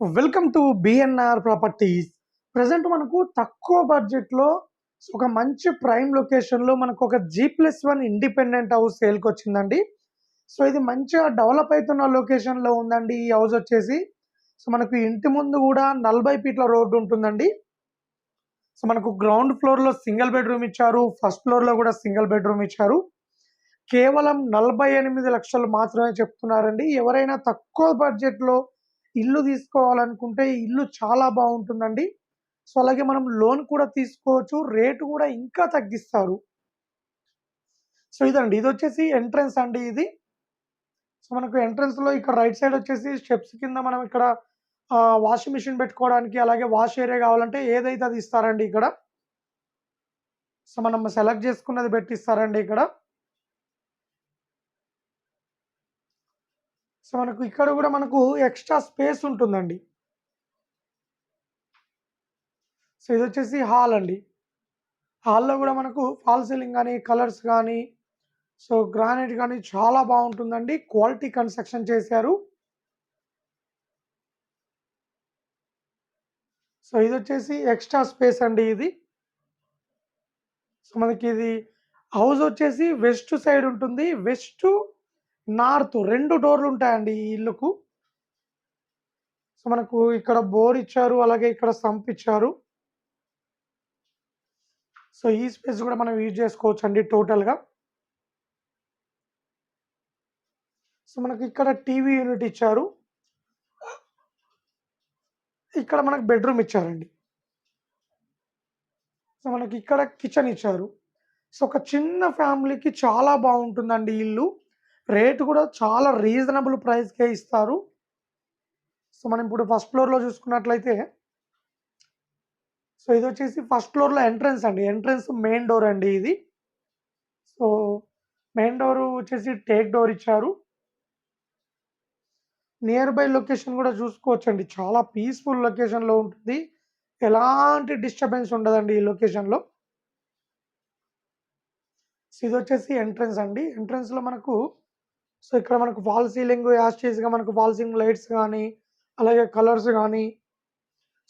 Welcome to BNR properties present మనకు తక్కువ బడ్జెట్లో ఒక మంచి ప్రైమ్ లొకేషన్లో మనకు ఒక G plus one independent house సేల్కి వచ్చిందండి. సో ఇది మంచిగా డెవలప్ అవుతున్న లొకేషన్లో ఉందండి ఈ హౌస్ వచ్చేసి. సో మనకు ఇంటి ముందు కూడా నలభై ఫీట్ల రోడ్డు ఉంటుందండి. సో మనకు గ్రౌండ్ ఫ్లోర్లో సింగిల్ బెడ్రూమ్ ఇచ్చారు. ఫస్ట్ ఫ్లోర్లో కూడా సింగిల్ బెడ్రూమ్ ఇచ్చారు. కేవలం నలభై ఎనిమిది లక్షలు మాత్రమే చెప్తున్నారండి. ఎవరైనా తక్కువ బడ్జెట్లో ఇల్లు తీసుకోవాలనుకుంటే ఇల్లు చాలా బాగుంటుందండి. సో అలాగే మనం లోన్ కూడా తీసుకోవచ్చు. రేటు కూడా ఇంకా తగ్గిస్తారు. సో ఇదండి. ఇది వచ్చేసి ఎంట్రన్స్ అండి ఇది. సో మనకు ఎంట్రన్స్లో ఇక్కడ రైట్ సైడ్ వచ్చేసి స్టెప్స్ కింద మనం ఇక్కడ వాషింగ్ మిషన్ పెట్టుకోవడానికి అలాగే వాష్ ఏరియా కావాలంటే ఏదైతే అది ఇస్తారండి ఇక్కడ. సో మనం సెలెక్ట్ చేసుకున్నది పెట్టిస్తారండి ఇక్కడ. సో మనకు ఇక్కడ కూడా మనకు ఎక్స్ట్రా స్పేస్ ఉంటుందండి. సో ఇది వచ్చేసి హాల్ అండి. హాల్లో కూడా మనకు ఫాల్ సీలింగ్ కానీ కలర్స్ కానీ సో గ్రానైట్ కానీ చాలా బాగుంటుందండి. క్వాలిటీ కన్స్ట్రక్షన్ చేశారు. సో ఇది వచ్చేసి ఎక్స్ట్రా స్పేస్ అండి ఇది. సో మనకి ఇది హౌస్ వచ్చేసి వెస్ట్ సైడ్ ఉంటుంది. వెస్ట్ నార్త్ రెండు డోర్లు ఉంటాయండి ఈ ఇల్లుకు. సో మనకు ఇక్కడ బోర్ ఇచ్చారు అలాగే ఇక్కడ సంప్ ఇచ్చారు. సో ఈ స్పేస్ కూడా మనం యూజ్ చేసుకోవచ్చు అండి టోటల్గా. సో మనకి ఇక్కడ టీవీ యూనిట్ ఇచ్చారు. ఇక్కడ మనకు బెడ్రూమ్ ఇచ్చారండి. సో మనకి ఇక్కడ కిచెన్ ఇచ్చారు. సో ఒక చిన్న ఫ్యామిలీకి చాలా బాగుంటుందండి ఇల్లు. రేట్ కూడా చాలా రీజనబుల్ ప్రైస్కే ఇస్తారు. సో మనం ఇప్పుడు ఫస్ట్ ఫ్లోర్లో చూసుకున్నట్లయితే సో ఇది వచ్చేసి ఫస్ట్ ఫ్లోర్లో ఎంట్రన్స్ అండి. ఎంట్రన్స్ మెయిన్ డోర్ అండి ఇది. సో మెయిన్ డోర్ వచ్చేసి టేక్ డోర్ ఇచ్చారు. నియర్ బై లొకేషన్ కూడా చూసుకోవచ్చు అండి చాలా పీస్ఫుల్ లొకేషన్లో ఉంటుంది. ఎలాంటి డిస్టర్బెన్స్ ఉండదండి ఈ లొకేషన్లో. ఇది వచ్చేసి ఎంట్రన్స్ అండి. ఎంట్రన్స్లో మనకు సో ఇక్కడ మనకు ఫాల్ సీలింగ్ యాస్టీస్గా మనకు ఫాల్ సీలింగ్ లైట్స్ కానీ అలాగే కలర్స్ కానీ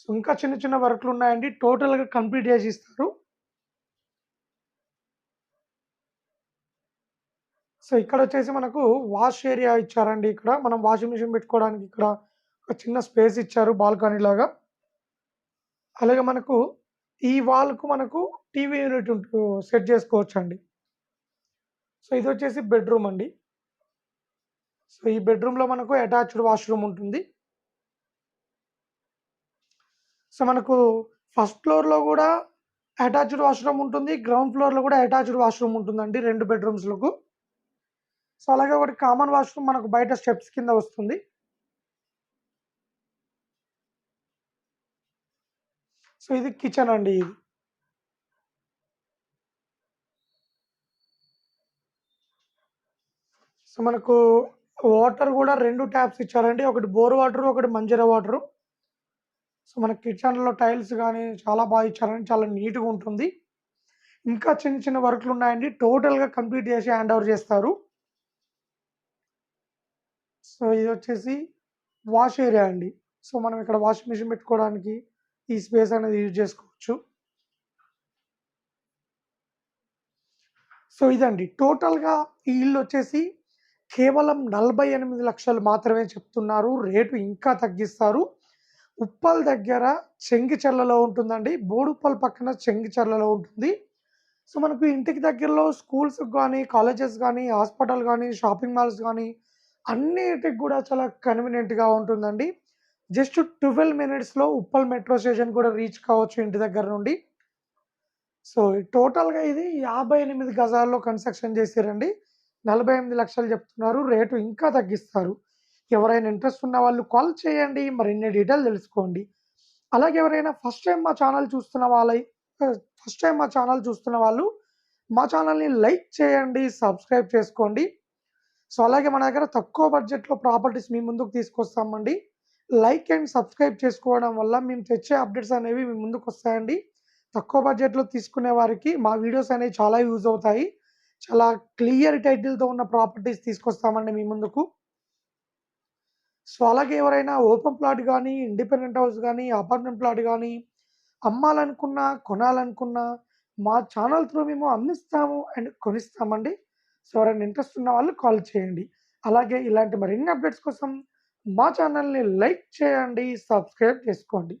సో ఇంకా చిన్న చిన్న వర్క్లు ఉన్నాయండి. టోటల్గా కంప్లీట్ చేసి ఇస్తారు సో ఇక్కడ వచ్చేసి మనకు వాష్ ఏరియా ఇచ్చారండి ఇక్కడ. మనం వాషింగ్ మిషన్ పెట్టుకోవడానికి ఇక్కడ ఒక చిన్న స్పేస్ ఇచ్చారు బాల్కనీ లాగా. అలాగే మనకు ఈ వాల్కు మనకు టీవీ యూనిట్ సెట్ చేసుకోవచ్చు అండి సో ఇది వచ్చేసి బెడ్రూమ్ అండి. సో ఈ బెడ్రూమ్లో మనకు అటాచ్డ్ వాష్రూమ్ ఉంటుంది. సో మనకు ఫస్ట్ ఫ్లోర్లో కూడా అటాచ్డ్ వాష్రూమ్ ఉంటుంది. గ్రౌండ్ ఫ్లోర్లో కూడా అటాచ్డ్ వాష్రూమ్ ఉంటుందండి రెండు బెడ్రూమ్స్లకు. సో అలాగే ఒకటి కామన్ వాష్రూమ్ మనకు బయట స్టెప్స్ కింద వస్తుంది. సో ఇది కిచెన్ అండి ఇది. సో మనకు వాటర్ కూడా రెండు ట్యాప్స్ ఇచ్చారండి. ఒకటి బోర్ వాటర్ ఒకటి మంజీరా వాటరు. సో మన కిచెన్లో టైల్స్ కానీ చాలా బాగా ఇచ్చారండి. చాలా నీట్గా ఉంటుంది. ఇంకా చిన్న చిన్న వర్క్లు ఉన్నాయండి. టోటల్గా కంప్లీట్ చేసి హ్యాండ్ ఓవర్ చేస్తారు. సో ఇది వచ్చేసి వాష్ ఏరియా అండి. సో మనం ఇక్కడ వాషింగ్ మిషన్ పెట్టుకోవడానికి ఈ స్పేస్ అనేది యూజ్ చేసుకోవచ్చు. సో ఇదండి. టోటల్గా ఈ ఇల్లు వచ్చేసి కేవలం నలభై ఎనిమిది లక్షలు మాత్రమే చెప్తున్నారు. రేటు ఇంకా తగ్గిస్తారు. ఉప్పల్ దగ్గర చెంగిచెర్లలో ఉంటుందండి. బోడుప్పల్ పక్కన చెంగిచెర్లలో ఉంటుంది. సో మనకు ఇంటికి దగ్గరలో స్కూల్స్ కానీ కాలేజెస్ కానీ హాస్పిటల్ కానీ షాపింగ్ మాల్స్ కానీ అన్నిటికి కూడా చాలా కన్వీనియంట్గా ఉంటుందండి. జస్ట్ ట్వెల్వ్ మినిట్స్లో ఉప్పల్ మెట్రో స్టేషన్ కూడా రీచ్ కావచ్చు ఇంటి దగ్గర నుండి. సో టోటల్గా ఇది యాభై ఎనిమిది గజాల్లో కన్స్ట్రక్షన్ చేశారండి. నలభై ఎనిమిది లక్షలు చెప్తున్నారు రేటు ఇంకా తగ్గిస్తారు. ఎవరైనా ఇంట్రెస్ట్ ఉన్న వాళ్ళు కాల్ చేయండి మరిన్ని డీటెయిల్ తెలుసుకోండి. అలాగే ఎవరైనా ఫస్ట్ టైం మా ఛానల్ చూస్తున్న వాళ్ళ ఫస్ట్ టైం మా ఛానల్ చూస్తున్న వాళ్ళు మా ఛానల్ని లైక్ చేయండి సబ్స్క్రైబ్ చేసుకోండి. సో అలాగే మన దగ్గర తక్కువ బడ్జెట్లో ప్రాపర్టీస్ మీ ముందుకు తీసుకొస్తామండి. లైక్ అండ్ సబ్స్క్రైబ్ చేసుకోవడం వల్ల మేము తెచ్చే అప్డేట్స్ అనేవి మీ ముందుకు వస్తాయండి. తక్కువ బడ్జెట్లో తీసుకునే వారికి మా వీడియోస్ అనేవి చాలా యూజ్ అవుతాయి. చాలా క్లియర్ టైటిల్తో ఉన్న ప్రాపర్టీస్ తీసుకొస్తామండి మీ ముందుకు సో, అలాగే ఎవరైనా ఓపెన్ ప్లాట్ కానీ ఇండిపెండెంట్ హౌస్ కానీ అపార్ట్మెంట్ ప్లాట్ కానీ అమ్మాలనుకున్నా, కొనాలనుకున్నా మా ఛానల్ త్రూ మేము అమ్మిస్తాము అండ్ కొనిస్తామండి. సో, ఎవరైనా ఇంట్రెస్ట్ ఉన్న వాళ్ళు కాల్ చేయండి. అలాగే ఇలాంటి మరిన్ని అప్డేట్స్ కోసం మా ఛానల్‌ని లైక్ చేయండి, సబ్స్క్రైబ్ చేసుకోండి.